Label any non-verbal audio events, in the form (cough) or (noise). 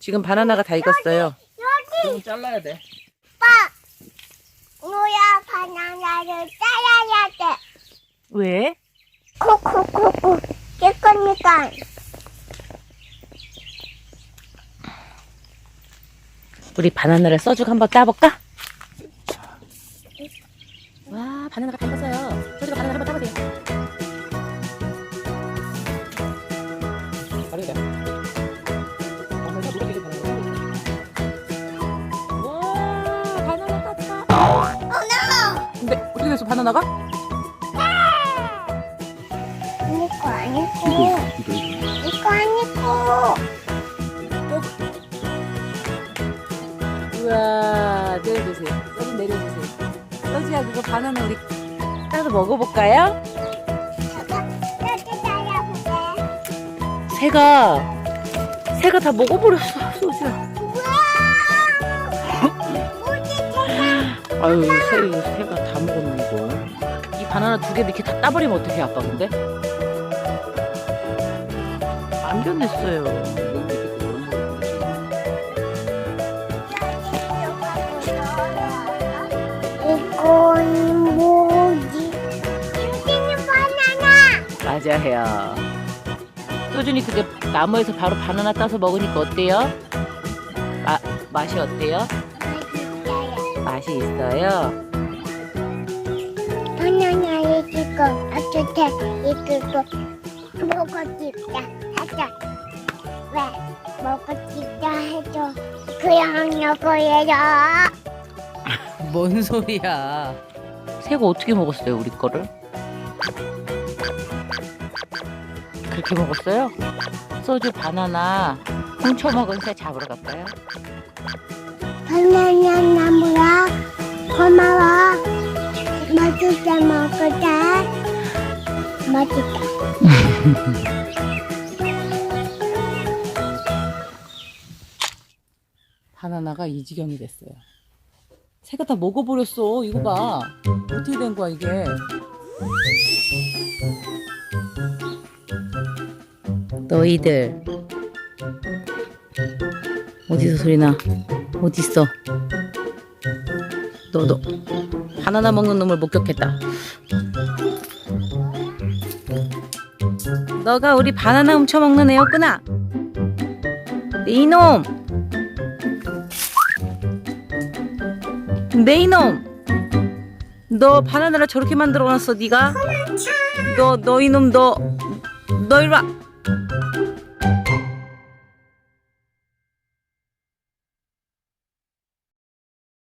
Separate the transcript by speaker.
Speaker 1: 지금 바나나가 다 익었어요.
Speaker 2: 여기
Speaker 3: 그럼 잘라야 돼.
Speaker 2: 빠. 뭐야 바나나를 잘라야 돼.
Speaker 1: 왜?
Speaker 2: 코코코코. 깰 거니까.
Speaker 1: 우리 바나나를 써죽 한번 따볼까? 와, 바나나가 다 익었어요. 됐어, 바나나가?
Speaker 2: 이거 아니고.
Speaker 3: 이거 이거.
Speaker 2: 이거 아니고.
Speaker 1: 우와, 내려주세요. 써죽 내려주세요. 써죽아, 그거 바나나 우리 따서 먹어볼까요? 새가, 새가 다 먹어버렸어, 써죽아. 아유, 새, 새가 다 먹었네, 이거. 이 바나나 두 개 이렇게 다 따버리면 어떡해, 아빠, 근데? 안 변했어요.
Speaker 2: 이건 뭐지? tingting이 바나나.
Speaker 1: 맞아요. 소준이 그게 나무에서 바로 바나나 따서 먹으니까 어때요? 마, 맛이 어때요? 맛이 있어요.
Speaker 2: 바나나 이기고 아주테 이기고 먹어싶다 하자. 왜 먹어싶다 해줘. 그냥 먹어야죠. (laughs)
Speaker 1: 뭔 소리야? 새가 어떻게 먹었어요, 우리 거를? 그렇게 먹었어요? 소주 바나나 훔쳐 먹은 새 잡으러 갈까요?
Speaker 2: 바나나 맛있게 먹을게. 맛있다. (laughs)
Speaker 1: 바나나가 이 지경이 됐어요. 새가 다 먹어버렸어. 이거 봐. 어떻게 된 거야, 이게. 너희들. 어디서 소리나? 어딨어? 너, 너. 바나나 먹는 놈을 목격했다. 너가 우리 바나나 훔쳐먹는 애였구나. 이놈! 네 이놈! 너 바나나를 저렇게 만들어놨어 네가? 너 너 이놈 너 너 이리 와